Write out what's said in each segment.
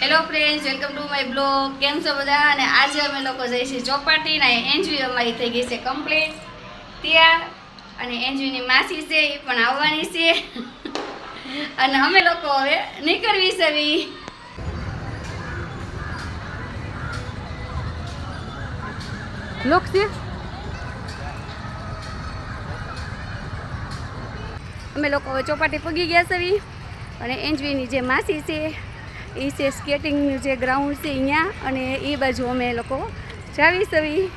Hello friends welcome to my blog કેમ છો બધા? અને આજે અમે લોકો જઈશું ચોપાટી ને એન્જવી અમારી થઈ ગઈ છે કમ્પ્લીટ ત્યાં અને એન્જવીની માસી છે એ પણ આવવાની છે. અને અમે લોકો હવે નીકળવી છે છે અમે લોકો ચોપાટી પગી ગયા છે. અને એન્જવીની જે માસી છે એ છે સ્કેટિંગનું જે ગ્રાઉન્ડ છે અહીંયા અને એ બાજુ અમે લોકો જાવી સવી.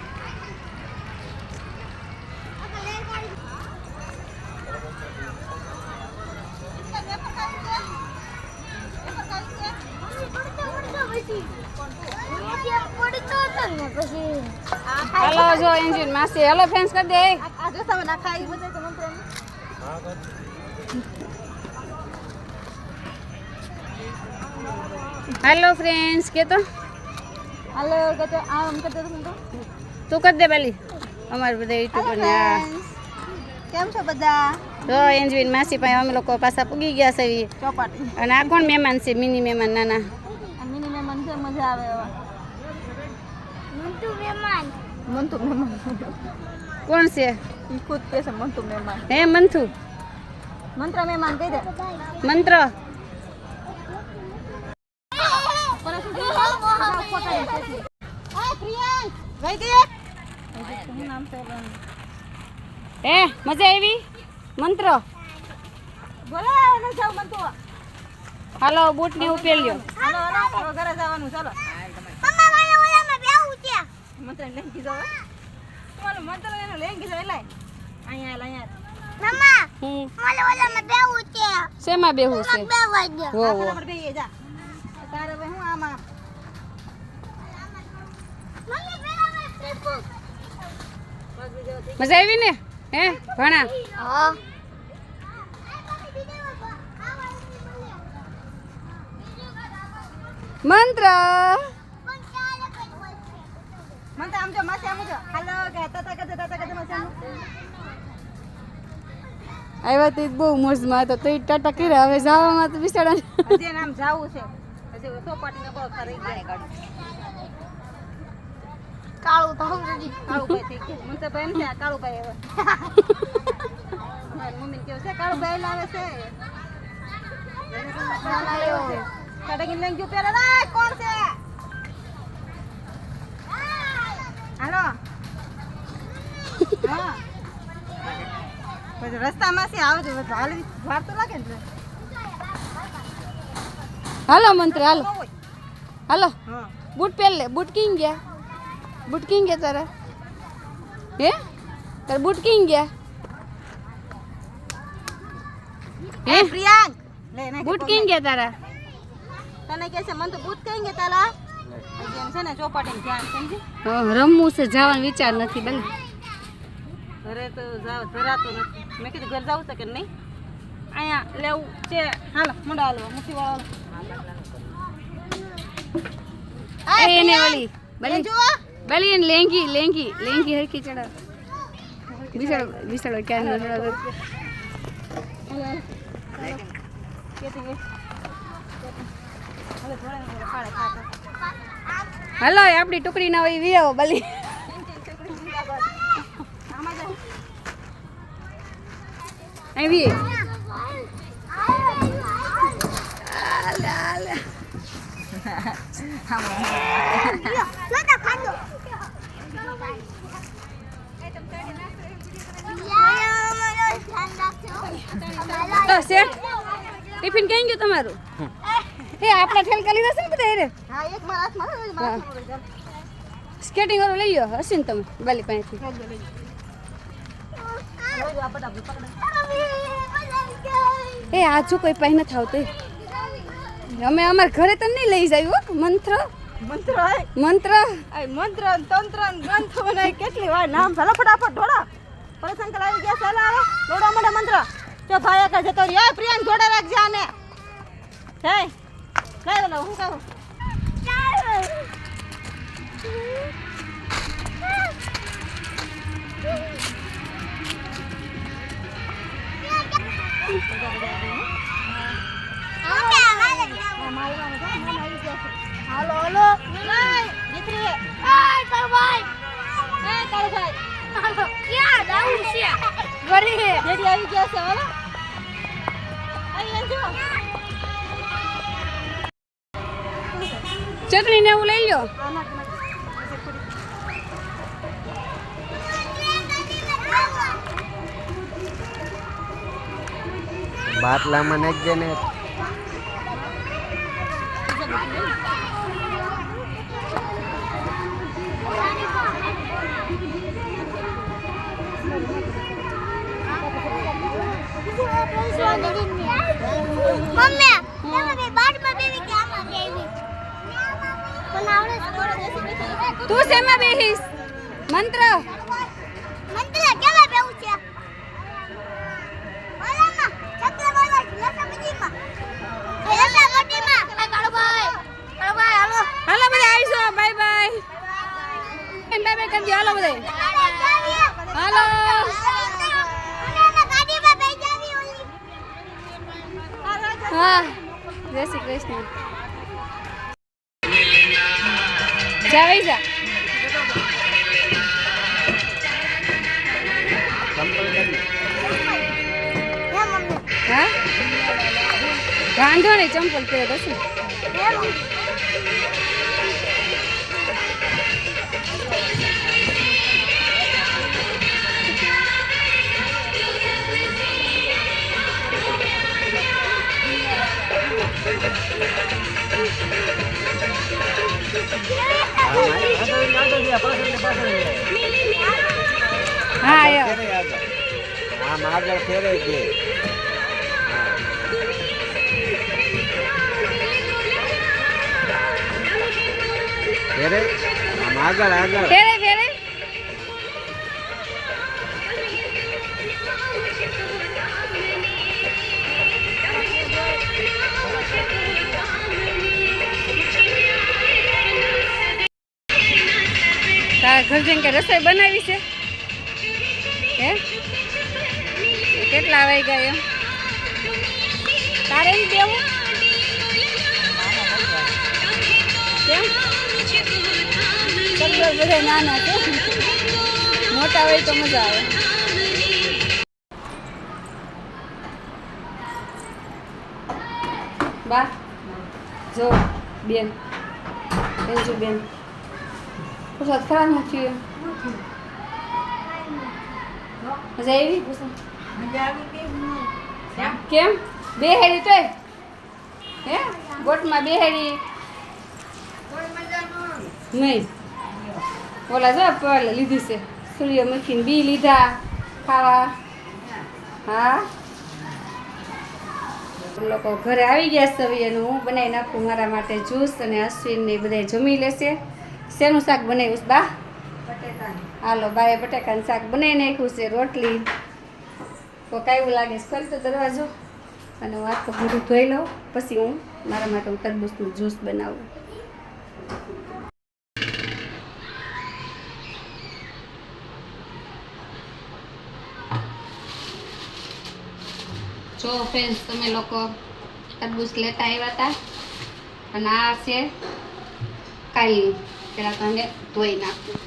હેલો જો એન્જિન માસી હેલો ફેન્સ કરી દે. હેલો ફ્રેન્ડ્સ કે તો? હાલો આ આમ કતો તો તું કરી દે પેલી. અમારે બધા યુટ્યુબ પર કેમ છો બધા? તો એન્જવીન માસી પાસે અમે લોકો પાછા પૂગી ગયા છે. ચોપાટી. અને આ કોણ મહેમાન છે? મિની મહેમાન નાના. મિની મહેમાન છે મજા આવે એવા. મંતુ મહેમાન. મંતુ મહેમાન. કોણ છે? ઈ ખુદ કે છે મંતુ મહેમાન. હે મંથુ? મંત્ર મહેમાન કહી દે. મંત્ર? છે ઓલું? મજા આવી? મંત્ર? બોલો એને જાવ મંતુ હાલો બૂટ ને ઉપેલ્યો હાલો હાલો ઘરે જવાનું ચાલો મંત્ર લેંગી જાવ તમારો મંત્ર એનો લેંગી જાવ એટલે અહીંયા અહીંયા હું શેમાં બેહું છે હો હો આપણે બેહીએ જા તારે હવે હું આમાં મજા આવી ને? હે ભણા? મંત્ર. મંત્ર આમ જો માસી આમ જો. હાલો કે તાતા કદે તાતા કદે માસી આવ્યા તો બહુ મોજમાં તો ઈ ટાટા કર્યા. હવે જવામાં તો બિચારા હજી જાવું છે. હજી સોપાટીને બહુ ખરી ગયા ગાડી. કાળું તો કાળુભાઈ. થઈ ગયું મને તો ભાઈ એમ છે કાળું ભાઈ હવે. મારી મમ્મી કેવું છે? કાળુભાઈ લાવે છે. કડગી લઈને જો પેલા. રાય કોણ છે? હાલો. હા. પછી રસ્તામાં છે આવે હાલવી વાર તો લાગે ને હાલો મંત્રી હાલો. હાલો. હા. બૂટ પહેર લે. બૂટ કિંગ ગયા? બૂટ કિંગ ગયા તારા હે તારા બૂટ કિંગ ગયા હે એ પ્રિયાંક લે એને બૂટ કિંગ ગયા તારા તને કે છે મન તો ભૂત કઈ ગયા તાલા હજી એમ છે ને ચોપાટી ધ્યાન સમજી હા, રમવું છે જવાનો વિચાર નથી ભલે ઘરે તો જાવ ધરાતું નથી મેં કીધું ઘર જવું છે કે નહીં અહીંયા લેવું છે હાલો મુંડા હાલો મુઠી વાળો એ એને ઓલી બલી બલી એને લેંગી લેંગી લેંગી હરકી ચડાવ. બિસાડો બિસાડો ક્યાં ન ચડાવે. હાલો એ આપણી ટુકડી ના હોય વી આવો બલી અહીં વી આલે, તો શેઠ ટિફિન ક્યાં ગયું તમારું? એ આપણા ઠેલકા લીધા છે ને બધા હેરે હા એક મારા હાથમાં સ્કેટિંગ વાળું લઈ ગયો હશે ને તમે બાલી પાસેથી. એ આજુ કોઈ પાસે નથી આવતી અમે અમારા ઘરે તો નહીં લઈ જાય મંત્ર. મંત્ર મંત્ર. મંત્ર તંત્ર ગ્રંથ કેટલી વાર? નામ ચાલો ફટાફટ ઢોળા. પરેશ અંકલ આવી ગયા ચાલો આવે દોડો મંત્ર. જો ભાઈ આગળ જતો રહ્યો એ પ્રિયાંક જોડે રાખજે આને. હે? લઈ લો હું કહું. હાલો એ ક્યાં? છે. ઘરે જેડી આવી ગયા છે હાલો. ચટણી ને એવું લઈ લ્યો. બાટલામાં નાખી દે ને મમ્મી તમે બે બાટમાં બેવી કે આમાં બેવી પણ આવડે છે થોડો દેશી બેસી તું શેમાં બેહીશ? મંત્ર. મંત્ર કેવા બેવું છે? ઓલામાં કાળુભાઈ કાળુભાઈ હાલો હાલો બધા આવીશો. Bye bye. બાય બાય કરજો હાલો બધા. હાલો. હા જય શ્રી કૃષ્ણ. જા વઈ જા હે મમ્મી હા વાંધો નહીં ચંપલ પહેરે કશું હે મમ્મી હા આયો આમ આગળ ફેરે દે ફેરે આમ આગળ આગળ. કે રસોઈ બનાવી છે? હે? કેટલા વાગ્યા એમ? તારે એમ દેવું બધા નાના છે. મોટા હોય તો મજા આવે. બા, જો, બેન. બેન બેન. પ્રસાદ ખરાબ નથી. મજા આવી? કેમ? બે હેરી તો હે? ગોટમાં બે હેરી નહીં. ઓલા જો પેલા લીધી છે. સૂર્યમુખી બી લીધા ખાવા. હા? લોકો ઘરે આવી ગયા છે હવે એનું હું બનાવી નાખું મારા માટે જ્યુસ અને અશ્વિન ને બધા જમી લેશે. શેનું શાક બનાવ્યું બા? હાલો, બાએ બટાકાનું શાક બનાવી નાખ્યું છે, રોટલી. તો કાંઈ લાગે છે તો દરવાજો. અને હું આખું બધું ધોઈ લઉં, પછી હું મારા માટે હું તરબૂચનું જ્યુસ બનાવું. જો ફ્રેન્ડ્સ તમે લોકો તરબૂચ લેતા આવ્યા હતા. અને આ છે કાલી પેલા તમે ધોઈ નાખું.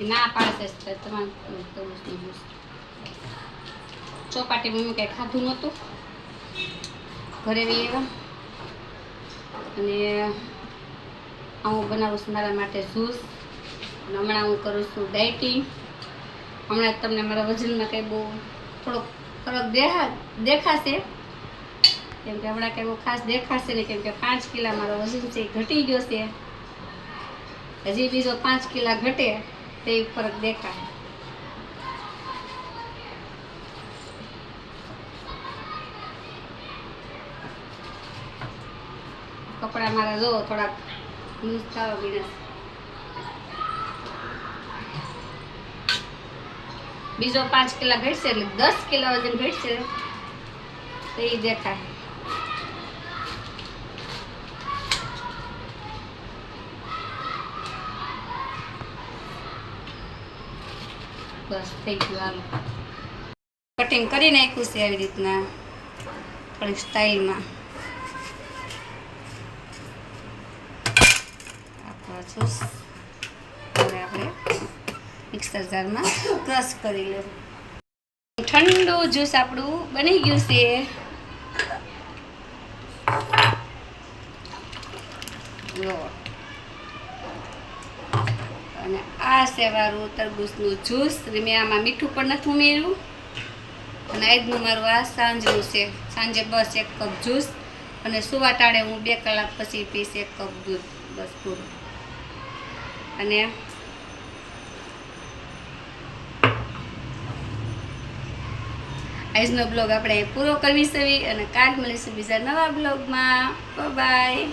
ના પાડશે તમારે ચોપાટી મમ્મી કંઈ ખાધું નહોતું? ઘરે એવા. અને હું બનાવું છું મારા માટે જ્યુસ. અને હમણાં હું કરું છું ડાયટિંગ. હમણાં તમને મારા વજનમાં કંઈ બહુ થોડોક ફરક દેખા દેખાશે. કેમ કે હમણાં કંઈ બહુ ખાસ દેખાશે નહીં, કેમ કે પાંચ કિલા મારો વજન છે ઘટી ગયો છે. હજી બીજો પાંચ કિલા ઘટે. તે ફરક દેખાય. કપડા મારા જો, થોડાક લૂઝ થવા બીના બીજો પાંચ કિલો ઘટશે એટલે દસ કિલો વજન ઘટશે તો એ દેખાય. બસ થઈ ગયું હાલો. કટિંગ કરી નાખ્યું છે આવી રીતના થોડીક સ્ટાઈલમાં જૂસ આપણે મિક્સર જારમાં ક્રશ કરી ઠંડુ જ્યુસ આપણું બની ગયું છે. જો અને આ સેવારું તરબૂચનું જ્યુસ મેં આમાં મીઠું પણ નથી ઉમેર્યું. અને આજનું મારું આ સાંજનું છે. સાંજે બસ એક કપ જ્યુસ અને સુવાટાળે હું બે કલાક પછી પીશ એક કપ દૂધ. બસ પૂરું. અને આજનો બ્લોગ આપણે પૂરો કરવી છે. અને કાલ મળીશું બીજા નવા બ્લોગમાં. બાય